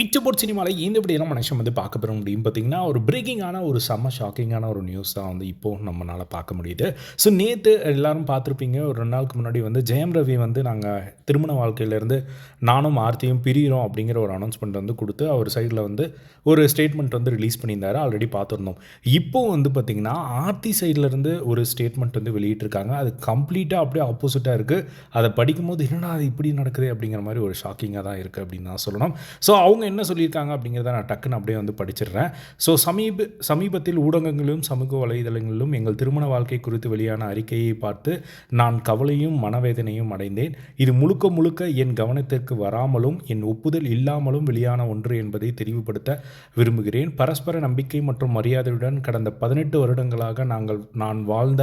இச்சபோர்ட் சினிமாவில் இந்த இப்படி என்ன மனுஷன் வந்து பார்க்க போகிறோம் முடியும் பார்த்தீங்கன்னா ஒரு பிரேக்கிங்கான ஒரு செம்ம ஷாக்கிங்கான ஒரு நியூஸ் தான் வந்து இப்போது நம்மளால் பார்க்க முடியுது. ஸோ நேற்று எல்லாரும் பார்த்துருப்பீங்க ஒரு ரெண்டு நாளுக்கு முன்னாடி வந்து ஜெயம் ரவி வந்து நாங்கள் திருமண வாழ்க்கையிலேருந்து நானும் ஆர்த்தியும் பிரிகிறோம் அப்படிங்கிற ஒரு அனௌன்ஸ்மெண்ட் வந்து கொடுத்து அவர் சைடில் வந்து ஒரு ஸ்டேட்மெண்ட் வந்து ரிலீஸ் பண்ணியிருந்தார் ஆல்ரெடி பார்த்துருந்தோம். இப்போது வந்து பார்த்திங்கன்னா ஆர்த்தி சைட்லேருந்து ஒரு ஸ்டேட்மெண்ட் வந்து வெளியிட்டிருக்காங்க. அது கம்ப்ளீட்டாக அப்படியே ஆப்போசிட்டாக இருக்குது அதை படிக்கும்போது என்னடா அது இப்படி நடக்குது? அப்படிங்கிற மாதிரி ஒரு ஷாக்கிங்காக தான் இருக்குது அப்படின்னு தான் சொல்லணும். ஸோ அவங்க என்ன சொல்லியிருக்காங்க அப்படிங்கிறத நான் டக்குன்னு அப்படியே வந்து படிச்சிடுறேன். ஸோ சமீப சமீபத்தில் ஊடகங்களிலும் சமூக வலைதளங்களிலும் எங்கள் திருமண வாழ்க்கை குறித்து வெளியான அறிக்கையை பார்த்து நான் கவலையும் மனவேதனையும் அடைந்தேன். இது முழுக்க முழுக்க என் கவனத்திற்கு வராமலும் என் ஒப்புதல் இல்லாமலும் வெளியான ஒன்று என்பதை தெளிவுபடுத்த விரும்புகிறேன். பரஸ்பர நம்பிக்கை மற்றும் மரியாதையுடன் கடந்த பதினெட்டு வருடங்களாக நாங்கள் நான் வாழ்ந்த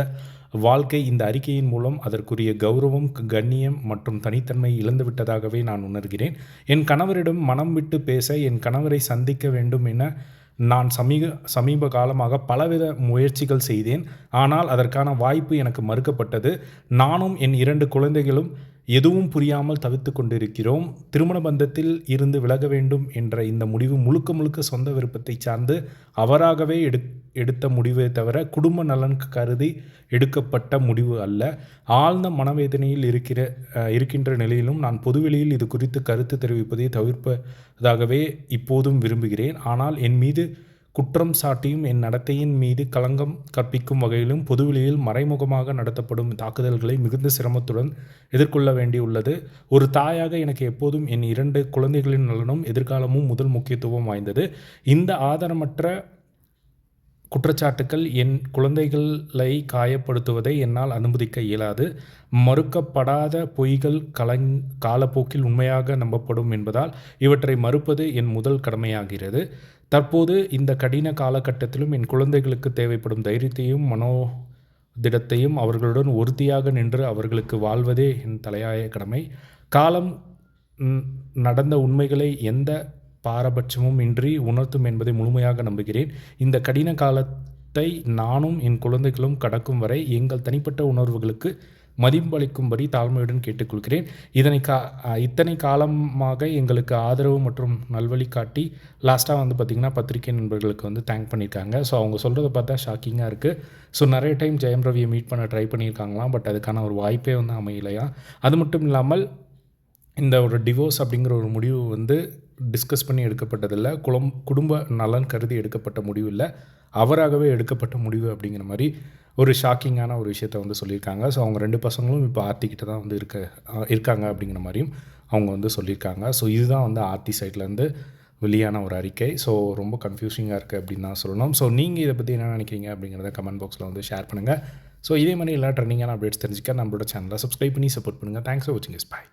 வாழ்க்கை இந்த அறிக்கையின் மூலம் அதற்குரிய கௌரவம் கண்ணியம் மற்றும் தனித்தன்மை இழந்துவிட்டதாகவே நான் உணர்கிறேன். என் கணவரிடம் மனம் விட்டு பேச என் கணவரை சந்திக்க வேண்டும் என நான் சமீக சமீப காலமாக பலவித முயற்சிகள் செய்தேன். ஆனால் அதற்கான வாய்ப்பு எனக்கு மறுக்கப்பட்டது. நானும் என் இரண்டு குழந்தைகளும் எதுவும் புரியாமல் தவித்து கொண்டிருக்கிறோம். திருமண பந்தத்தில் இருந்து விலக வேண்டும் என்ற இந்த முடிவு முழுக்க முழுக்க சொந்த விருப்பத்தை சார்ந்து அவராகவே எடு எடுத்த முடிவே தவிர குடும்ப நலன் கருதி எடுக்கப்பட்ட முடிவு அல்ல. ஆழ்ந்த மனவேதனையில் இருக்கிற இருக்கின்ற நிலையிலும் நான் பொதுவெளியில் இது குறித்து கருத்து தெரிவிப்பதை தவிர்ப்பதாகவே இப்போதும் விரும்புகிறேன். ஆனால் என் மீது குற்றம் சாட்டியும் என் நடத்தையின் மீது களங்கம் கற்பிக்கும் வகையிலும் பொதுவெளியில் மறைமுகமாக நடத்தப்படும் தாக்குதல்களை மிகுந்த சிரமத்துடன் எதிர்கொள்ள வேண்டியுள்ளது. ஒரு தாயாக எனக்கு எப்போதும் என் இரண்டு குழந்தைகளின் நலனும் எதிர்காலமும் முதல் முக்கியத்துவம் வாய்ந்தது. இந்த ஆதாரமற்ற குற்றச்சாட்டுக்கள் என் குழந்தைகளை காயப்படுத்துவதை என்னால் அனுமதிக்க இயலாது. மறுக்கப்படாத பொய்கள் கலங் காலப்போக்கில் உண்மையாக நம்பப்படும் என்பதால் இவற்றை மறுப்பது என் முதல் கடமையாகிறது. தற்போது இந்த கடின காலகட்டத்திலும் என் குழந்தைகளுக்கு தேவைப்படும் தைரியத்தையும் மனோ திடத்தையும் அவர்களுடன் உறுதியாக நின்று அவர்களுக்கு வாழ்வதே என் தலையாய கடமை. காலம் நடந்த உண்மைகளை எந்த பாரபட்சமும் இன்றி உணர்த்தும் என்பதை முழுமையாக நம்புகிறேன். இந்த கடின காலத்தை நானும் என் குழந்தைகளும் கடக்கும் வரை எங்கள் தனிப்பட்ட உணர்வுகளுக்கு மதிப்பளிக்கும்படி தாழ்மையுடன் கேட்டுக்கொள்கிறேன். இதனை கா இத்தனை காலமாக எங்களுக்கு ஆதரவு மற்றும் நல்வழி காட்டி லாஸ்ட்டாக வந்து பார்த்திங்கன்னா பத்திரிகை நண்பர்களுக்கு வந்து தேங்க் பண்ணியிருக்காங்க ஸோ அவங்க சொல்கிறத பார்த்தா ஷாக்கிங்காக இருக்குது ஸோ நிறைய டைம் ஜெயம் ரவியை மீட் பண்ண ட்ரை பண்ணியிருக்காங்களாம். பட் அதுக்கான ஒரு வாய்ப்பே வந்து அமையலையா? அது மட்டும் இல்லாமல் இந்த ஒரு டிவோர்ஸ் அப்படிங்கிற ஒரு முடிவு வந்து டிஸ்கஸ் பண்ணி எடுக்கப்பட்டதில்லை. குளம் குடும்ப நலன் கருதி எடுக்கப்பட்ட முடிவு இல்லை. அவராகவே எடுக்கப்பட்ட முடிவு அப்படிங்கிற மாதிரி ஒரு ஷாக்கிங்கான ஒரு விஷயத்த வந்து சொல்லியிருக்காங்க. ஸோ அவங்க ரெண்டு பசங்களும் இப்போ ஆர்த்திக்கிட்ட தான் வந்து இருக்க இருக்காங்க அப்படிங்கிற மாதிரியும் அவங்க வந்து சொல்லியிருக்காங்க. ஸோ இதுதான் வந்து ஆர்த்தி சைட்லேருந்து வெளியான ஒரு அறிக்கை. ஸோ ரொம்ப கன்ஃபியூசிங்காக இருக்குது அப்படின்னு தான் சொல்லணும். ஸோ நீங்கள் இதை பற்றி என்ன நினைக்கிறீங்க அப்படிங்கிறத கமெண்ட் பாக்ஸில் வந்து ஷேர் பண்ணுங்கள் ஸோ இதே மாதிரி எல்லா ட்ரெண்டிங்கான அப்டேட்ஸ் தெரிஞ்சுக்க நம்மளோட சேனலை சப்ஸ்கிரைப் பண்ணி சப்போர்ட் பண்ணுங்கள் தேங்க்ஸ் ஃபார் வாட்சிங் இஸ் பாய்